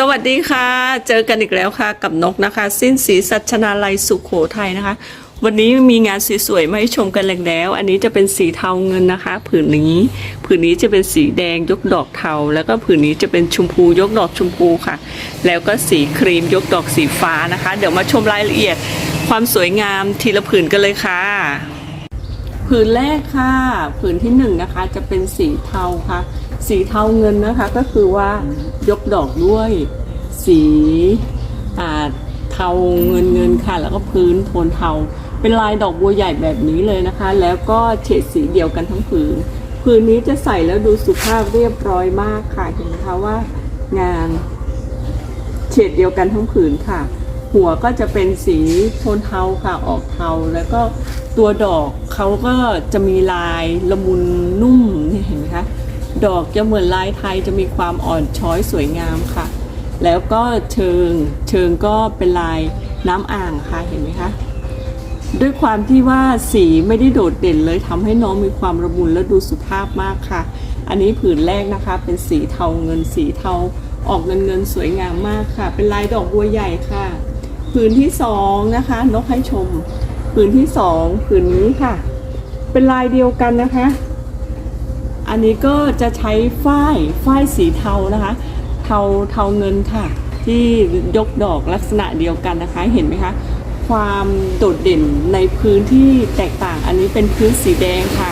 สวัสดีค่ะ เจอกันอีกแล้วค่ะกับนกนะคะ สิ้นสีสัชนาลัยสุขโขทัยนะคะ วันนี้มีงานสวยๆมาให้ชมกันแล้ว อันนี้จะเป็นสีเทาเงินนะคะ ผืนนี้ ผืนนี้จะเป็นสีแดงยกดอกเทา แล้วก็ผืนนี้จะเป็นชมพูยกดอกชมพูค่ะ แล้วก็สีครีมยกดอกสีฟ้านะคะ เดี๋ยวมาชมรายละเอียดความสวยงามทีละผืนกันเลยค่ะ ผืนแรกค่ะ ผืนที่หนึ่งนะคะจะเป็นสีเทาค่ะ สีเทาเงินนะคะก็คือว่ายกดอกด้วย สีอ่าเทาเงินเงินค่ะ แล้วก็พื้นโทนเทา เป็นลายดอกบัวใหญ่แบบนี้เลยนะคะ แล้วก็เฉดสีเดียวกันทั้งผืนผืนนี้จะใส่แล้วดูสุภาพเรียบร้อยมากค่ะเห็นไหมคะว่างานเฉดเดียวกันทั้งผืนค่ะ หัวก็จะเป็นสีโทนเทาค่ะออกเทาแล้วก็ตัวดอกเขาก็จะมีลายละมุนนุ่มนี่เห็นไหมคะ ดอกจะเหมือนลายไทยจะมีความอ่อนช้อยสวยงามค่ะ แล้วก็เชิงเชิงก็เป็นลายน้ำอ่างค่ะเห็นไหมคะด้วยความที่ว่าสีไม่ได้โดดเด่นเลยทำให้น้องมีความระมุนและดูสุภาพมากค่ะ อันนี้ผืนแรกนะคะ เป็นสีเทาเงินสีเทาออกเงินเงินสวยงามมากค่ะ เป็นลายดอกบัวใหญ่ค่ะ ผืนที่สองนะคะนกให้ชม ผืนที่สองผืนนี้ค่ะ เป็นลายเดียวกันนะคะ อันนี้ก็จะใช้ฝ้ายฝ้ายสีเทานะคะ เทาเทาเงินค่ะ ที่ยกดอกลักษณะเดียวกันนะคะเห็นไหมคะ ความโดดเด่นในพื้นที่แตกต่าง อันนี้เป็นพื้นสีแดงค่ะ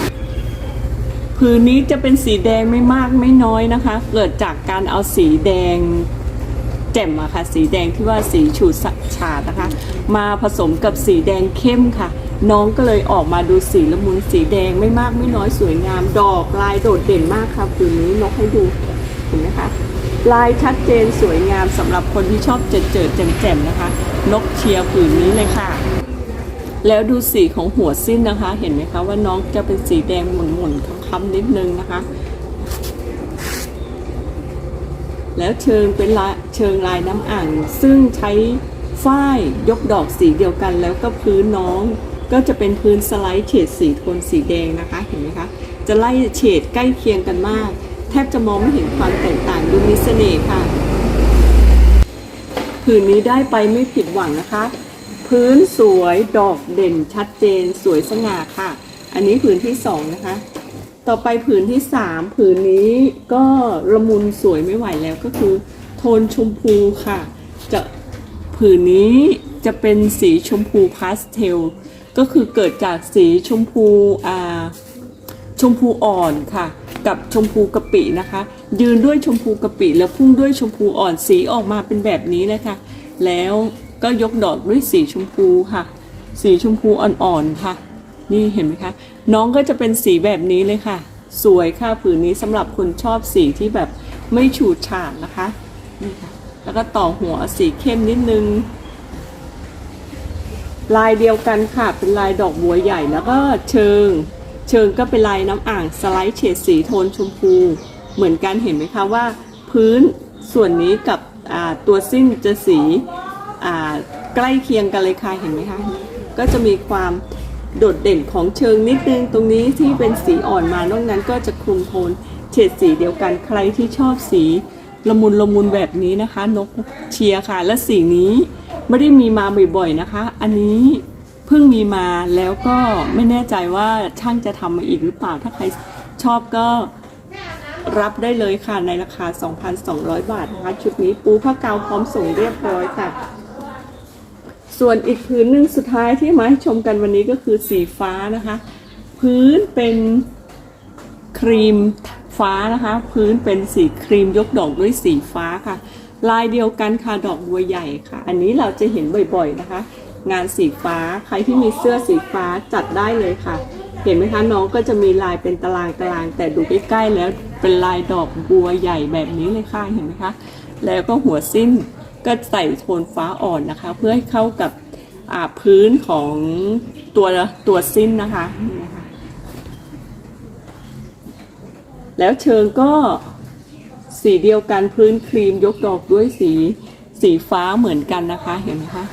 พื้นนี้จะเป็นสีแดงไม่มากไม่น้อยนะคะ เกิดจากการเอาสีแดงแจ่มอะค่ะ สีแดงที่ว่าสีฉูดฉาดนะคะ มาผสมกับสีแดงเข้มค่ะ น้องก็เลยออกมาดูสีละมุนสีแดงไม่มากไม่น้อยสวยงาม ดอกลายโดดเด่นมากค่ะผืนนี้นกให้ดูเห็นไหมคะลายชัดเจนสวยงามสำหรับคนที่ชอบเจิดเจิดแจ่มๆนะคะ นกเชียร์ผืนนี้เลยค่ะ แล้วดูสีของหัวสิ้นนะคะ เห็นไหมคะว่าน้องจะเป็นสีแดงหม่นๆค้ำๆนิดนึงนะคะ แล้วเชิงเป็นลายเชิงลายน้ำอ่างซึ่งใช้ฝ้ายยกดอกสีเดียวกันแล้วก็พื้นน้อง ก็จะเป็นพื้นสไลด์เฉดสีโทนสีแดงนะคะเห็นไหมคะจะไล่เฉดใกล้เคียงกันมาก แทบจะมองไม่เห็นความแตกต่างดูมีเสน่ห์ค่ะผืนนี้ได้ไปไม่ผิดหวังนะคะ พื้นสวยดอกเด่นชัดเจนสวยสง่าค่ะ อันนี้ผืนที่สองนะคะ ต่อไปผืนที่สามผืนนี้ก็ละมุนสวยไม่ไหวแล้วก็คือ โทนชมพูค่ะ จะผืนนี้จะเป็นสีชมพูพาสเทล ก็คือเกิดจากสีชมพูอ่าชมพูอ่อนค่ะ กับชมพูกะปินะคะ ยืนด้วยชมพูกะปิ แล้วพุ่งด้วยชมพูอ่อนสีออกมาเป็นแบบนี้เลยค่ะ แล้วก็ยกดอกด้วยสีชมพูค่ะ สีชมพูอ่อนๆค่ะ นี่เห็นไหมคะ น้องก็จะเป็นสีแบบนี้เลยค่ะ สวยค่ะผืนนี้สำหรับคนชอบสีที่แบบไม่ฉูดฉาดนะคะนี่ค่ะแล้วก็ต่อหัวสีเข้มนิดนึง ลายเดียวกันค่ะ เป็นลายดอกบัวใหญ่แล้วก็เชิง เชิงก็เป็นลายน้ำอ่างสไลด์เฉดสีโทนชมพู เหมือนกันเห็นไหมคะว่า พื้นส่วนนี้กับตัวสิ้นจะสีใกล้เคียงกันเลยค่ะเห็นไหมคะ ก็จะมีความโดดเด่นของเชิงนิดนึงตรงนี้ที่เป็นสีอ่อนมานอกนั้นก็จะคลุมโทนเฉดสีเดียวกันใครที่ชอบสี ละมุนละมุนแบบนี้นะคะ นกเชียร์ค่ะ และสีนี้ไม่ได้มีมาบ่อยๆนะคะ อันนี้เพิ่งมีมาแล้วก็ไม่แน่ใจว่าช่างจะทำมาอีกหรือเปล่าถ้าใครชอบก็รับได้เลยค่ะในราคา 2,200 บาทนะคะชุดนี้ปูผ้ากาพร้อมส่งเรียบร้อยค่ะ ส่วนอีกพื้นหนึ่งสุดท้ายที่มาให้ชมกันวันนี้ก็คือสีฟ้านะคะ พื้นเป็นครีม ฟ้านะคะ พื้นเป็นสีครีมยกดอกด้วยสีฟ้าค่ะ ลายเดียวกันค่ะดอกบัวใหญ่ค่ะ อันนี้เราจะเห็นบ่อยๆนะคะ งานสีฟ้าใครที่มีเสื้อสีฟ้าจัดได้เลยค่ะ เห็นไหมคะน้องก็จะมีลายเป็นตารางตาราง แต่ดูใกล้ๆแล้วเป็นลายดอกบัวใหญ่แบบนี้เลยค่ะเห็นไหมคะ แล้วก็หัวสิ้นก็ใส่โทนฟ้าอ่อนนะคะ เพื่อให้เข้ากับพื้นของตัวตัวสิ้นนะคะนี่นะคะ แล้วเชิงก็สีเดียวกันพื้นครีมยกดอกด้วยสีสีฟ้าเหมือนกันนะคะเห็นไหมคะ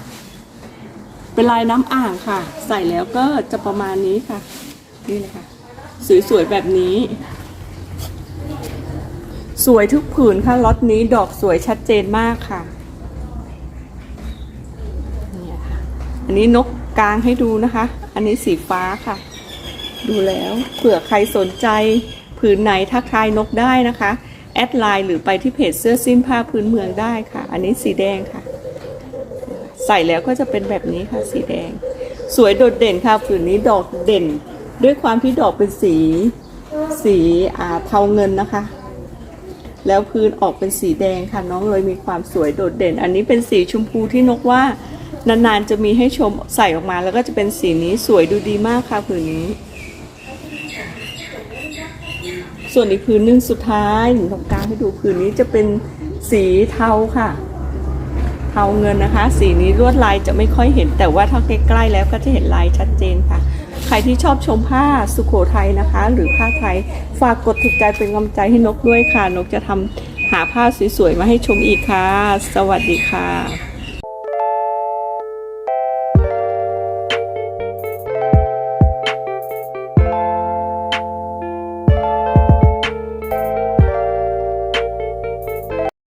เป็นลายน้ำอ่างค่ะ ใส่แล้วก็จะประมาณนี้ค่ะ นี่เลยค่ะ สวยๆแบบนี้ สวยทุกผืนค่ะล็อตนี้ดอกสวยชัดเจนมากค่ะนี่ค่ะ อันนี้นกกลางให้ดูนะคะ อันนี้สีฟ้าค่ะ ดูแล้วเผื่อใครสนใจ ผืนไหนทักทายนกได้นะคะ แอดไลน์หรือไปที่เพจเสื้อสิ้นผ้าพื้นเมืองได้ค่ะ อันนี้สีแดงค่ะ ใส่แล้วก็จะเป็นแบบนี้ค่ะสีแดง สวยโดดเด่นค่ะผืนนี้ดอกเด่น ด้วยความที่ดอกเป็นสี สีอ่าเทาเงินนะคะ แล้วพื้นออกเป็นสีแดงค่ะ น้องเลยมีความสวยโดดเด่น อันนี้เป็นสีชมพูที่นกว่านานๆจะมีให้ชมใส่ออกมาแล้วก็จะเป็นสีนี้สวยดูดีมากค่ะผืนนี้ ส่วนอีกผืนหนึ่งสุดท้ายหนูตรงกลางให้ดูผืนนี้จะเป็นสีเทาค่ะ เทาเงินนะคะ สีนี้ลวดลายจะไม่ค่อยเห็น แต่ว่าถ้าใกล้ๆแล้วก็จะเห็นลายชัดเจนค่ะ ใครที่ชอบชมผ้าสุโขทัยนะคะ หรือผ้าไทยฝากกดถูกใจเป็นกำลังใจให้นกด้วยค่ะ นกจะทำหาผ้าสวยๆมาให้ชมอีกค่ะ สวัสดีค่ะ